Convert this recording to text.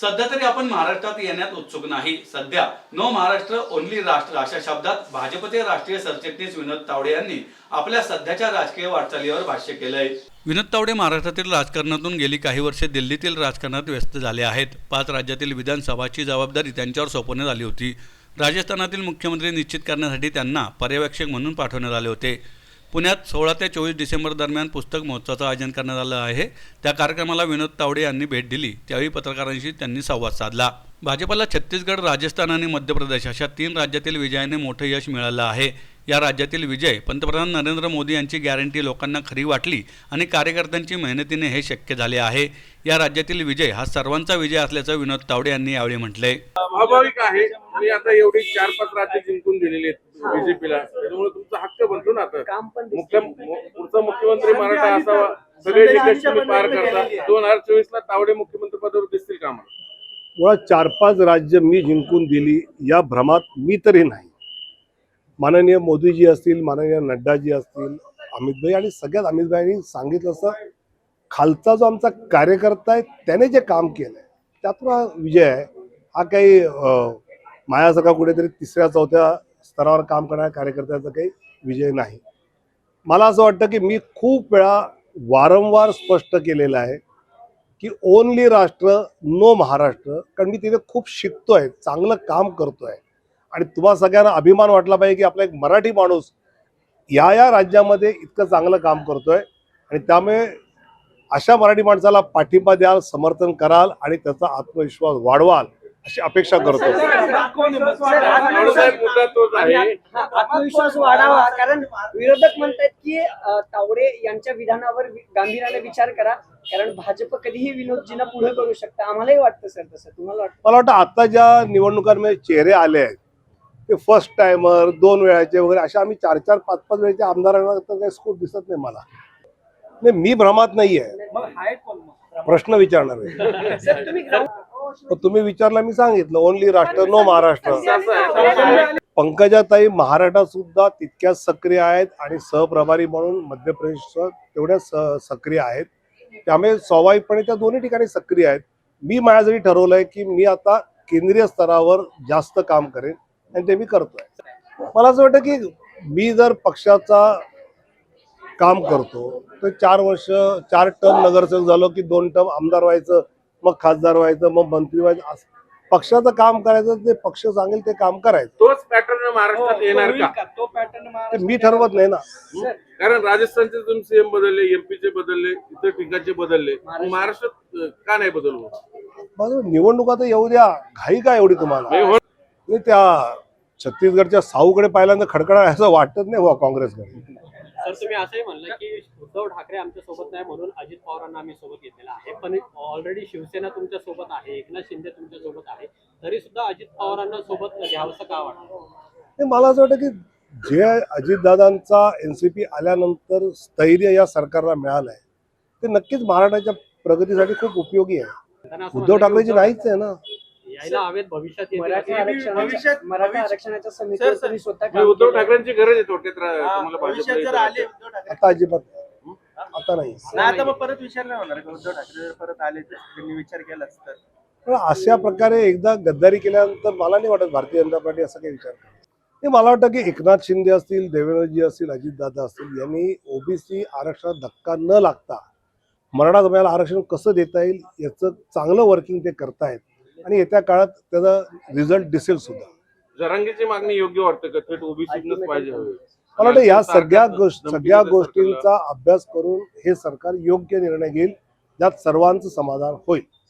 सध्या तरी आपण महाराष्ट्रात येण्यात उत्सुक नाही. सध्या नो महाराष्ट्र ओनली राष्ट्र अशा शब्दात भाजपचे राष्ट्रीय सरचिटणीस विनोद तावडे यांनी आपल्या सध्याच्या राजकीय वाटचालीवर भाष्य केलंय. विनोद तावडे महाराष्ट्रातील राजकारणातून गेली काही वर्षे दिल्लीतील राजकारणात व्यस्त झाले आहेत. पाच राज्यातील विधानसभाची जबाबदारी त्यांच्यावर सोपवण्यात आली होती. राजस्थानातील मुख्यमंत्री निश्चित करण्यासाठी त्यांना पर्यवेक्षक म्हणून पाठवण्यात आले होते. पुण्यात सोळा ते चोवीस डिसेंबर दरम्यान पुस्तक महोत्सवाचं आयोजन करण्यात आलं आहे. त्या कार्यक्रमाला विनोद तावडे यांनी भेट दिली. त्यावेळी पत्रकारांशी त्यांनी संवाद साधला. भाजपला छत्तीसगड राजस्थान आणि मध्य प्रदेश अशा तीन राज्यातील विजयाने मोठं यश मिळालं आहे. या राज्यातील विजय पंतप्रधान नरेंद्र मोदी यांची गॅरंटी लोकांना खरी वाटली आणि कार्यकर्त्यांची मेहनतीने हे शक्य झाले आहे. या राज्यातील विजय हा सर्वांचा विजय असल्याचं विनोद तावडे यांनी यावेळी म्हटलंय स्वाभाविक आहे. मी आता एवढी चार पाच राज्य जिंकून दिलेली आहेत बीजेपीला त्याच्यामुळे तुमचा हक्क बनतो ना आता. मुख्य पुढचा मुख्यमंत्री मराठा असावा. सगळे पार करता दोन हजार चोवीस ला तावडे मुख्यमंत्री पदावर दिसतील का आम्हाला मुळात चार पाच राज्य मी जिंकून दिली या भ्रमात मी तरी नाही. माननीय मोदीजी असतील माननीय नड्डाजी असतील अमितभाई आणि सगळ्यात अमितभाईंनी सांगितलं असं खालचा जो आमचा कार्यकर्ता आहे त्याने जे काम केलं आहे त्यातून हा विजय आहे. हा काही माझ्यासारखा कुठेतरी तिसऱ्या चौथ्या स्तरावर काम करणाऱ्या कार्यकर्त्याचा काही विजय नाही. मला असं वाटतं की मी खूप वेळा वारंवार स्पष्ट केलेलं आहे. की ओनली राष्ट्र नो महाराष्ट्र कारण मी तिथे खूप शिकतोय चांगलं काम करतोय. आणि तुम्हा सगळ्यांना अभिमान वाटला पाहिजे की आपला एक मराठी माणूस या या राज्यामध्ये इतकं चांगलं काम करतोय. आणि त्यामुळे अशा मराठी माणसाला पाठिंबा द्याल समर्थन कराल आणि त्याचा आत्मविश्वास वाढवाल. अशी अपेक्षा करतो. तावडेसाहेब मुद्दा तोच आहे. आत्मविश्वास वाढावा कारण विरोधक म्हणतात की तावडे यांच्या विधानावर गांभीर्याने विचार करा कारण भाजप कधीही विनोदजींना पुढे करू शकतं. आम्हालाही वाटतं सर तसं. तुम्हाला वाटतं? मला वाटतं आता ज्या निवडणुकांमध्ये चेहरे आले आहेत ते फर्स्ट टायमर दोन वेळाचे वगैरे अशा आम्ही चार चार पाच पाच वेळाच्या आमदारांना तर काही स्कोप दिसत नाही मला. नाही मी भ्रमात नाही आहे प्रश्न विचारणार आहे. तुम्ही विचारला मी सांगितलं ओनली राष्ट्र नो महाराष्ट्र. पंकजाताई महाराष्ट्रात सुद्धा तितक्याच सक्रिय आहेत आणि सहप्रभारी म्हणून मध्य प्रदेशात तेवढ्या सक्रिय आहेत. त्यामुळे स्वाभाविकपणे त्या दोन्ही ठिकाणी सक्रिय आहेत. मी माझ्यासाठी ठरवलंय की मी आता केंद्रीय स्तरावर जास्त काम करेन आणि ते मी करतोय. मला असं वाटतं की मी जर पक्षाचा काम करतो तर चार वर्ष चार टर्म नगरसेवक झालो की दोन टर्म आमदार व्हायचं मग खासदार व्हायचं मग मंत्री व्हायचं असं. पक्षाचं काम करायचं ते पक्ष सांगेल ते काम करायचं. तोच पॅटर्न महाराष्ट्रात येणार का? तो पॅटर्न मी ठरवत नाही ना. कारण राजस्थानचे तुम्ही सीएम बदलले एमपीचे बदलले इतर ठिकाणचे बदलले. मग महाराष्ट्रात अं, का नाही बदललो माझं निवडणुका तर येऊ द्या. घाई काय एवढी तुम्हाला? नाही हो. नाही त्या छत्तीसगडच्या साऊकडे पाहिल्यानंतर खडखडा असं वाटत नाही बुवा काँग्रेसकडे. सर तुम्ही असंही म्हणलं की उद्धव ठाकरे आमच्यासोबत नाही म्हणून अजित पवारांना आम्ही सोबत घेतलेला आहे. पण ऑलरेडी शिवसेना तुमच्यासोबत आहे एकनाथ शिंदे तुमच्यासोबत आहे. तरी सुद्धा अजित पवारांना सोबत घ्यावंसं का वाटतं? मला असं वाटतं की जे अजितदादांचा एनसीपी आल्यानंतर स्थैर्य या सरकारला मिळालंय ते नक्कीच महाराष्ट्राच्या प्रगतीसाठी खूप उपयोगी आहे. उद्धव ठाकरेची नाहीच आहे ना. यायला हवेत भविष्यात मराठी आरक्षणाच्या मराठा आरक्षणाच्या समितीवर तुम्ही स्वतः काम उद्धव केलं. ठाकरेंची गरज आहे थोडक्यात रा- तुम्हाला भाजपला जर आले यायचं. उद्धव ठाकरे. आता अजिबात नाही. आता नाही. नाही आता मग परत विचार नाही होणार. का उद्धव ठाकरे जर परत आले तर त्यांनी विचार केलाच तर पण अशा प्रकारे एकदा गद्दारी केल्यानंतर मला नाही वाटत भारतीय जनता पार्टी असं काही विचार करते नाही मला वाटतं की एकनाथ शिंदे असतील देवेंद्रजी असतील अजितदादा असतील यांनी ओबीसी आरक्षणात धक्का न लागता मराठा समाजाला आरक्षण कसं देता येईल याचं चांगलं वर्किंग ते करतायत. आणि येत्या काळात त्याचा रिझल्ट दिसेल सुद्धा जरांगीची मागणी योग्य वाटतं का थेट पाहिजे. मला वाटतं या सगळ्या गोष्ट सगळ्या. गोष्टींचा अभ्यास करून हे सरकार योग्य निर्णय घेईल ज्यात सर्वांचं समाधान होईल